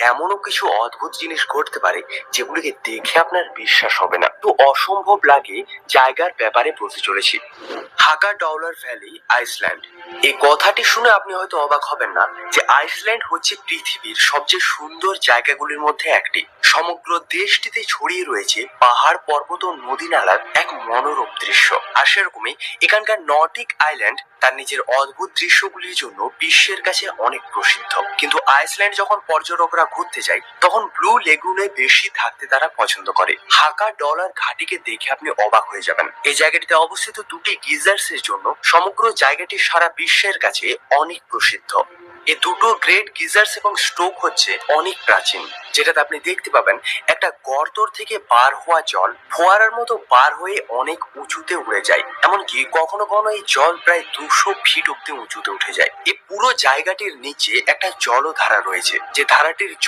এমনও কিছু অদ্ভুত জিনিস ঘটতে পারে যেগুলিকে দেখে আপনার বিশ্বাস হবে না। তো অসম্ভব লাগে জায়গার ব্যাপারে বলতে চলেছি। Haukadalur valley, Iceland. এই কথাটি শুনে আপনি হয়তো অবাক হবেন না যে আইসল্যান্ড হচ্ছে পৃথিবীর সবচেয়ে সুন্দর জায়গাগুলির মধ্যে একটি। সমগ্র দেশটিতে ছড়িয়ে রয়েছে পাহাড়, পর্বত ও নদী নালার এক মনোরম দৃশ্য। আর সেরকমই এখানকার নর্ডিক আইল্যান্ড তার নিজের অদ্ভুত দৃশ্যগুলির জন্য বিশ্বের কাছে অনেক প্রসিদ্ধ। কিন্তু আইসল্যান্ড যখন পর্যটকরা ঘুরতে যায়, তখন ব্লু লেগুনে বেশি থাকতে তারা পছন্দ করে। হাকা ডলার ঘাটিকে দেখে আপনি অবাক হয়ে যাবেন। এই জায়গাটিতে অবস্থিত দুটি গিজার্স এর জন্য সমগ্র জায়গাটি সারা বিশ্বের কাছে অনেক প্রসিদ্ধ। এই দুটো গ্রেট গিজার্স এবং স্ট্রোক হচ্ছে অনেক প্রাচীন। যেটাতে আপনি দেখতে পাবেন একটা গর্তর থেকে বার হওয়া জল ফোয়ারার মতো বার হয়ে অনেক উঁচুতে উড়ে যায়। এমনকি কখনো কখনো এই জল প্রায় দুশো ফিট অব্দি উঁচুতে উঠে যায়। এই পুরো জায়গাটির নিচে একটা জলধারা রয়েছে, যে ধারাটির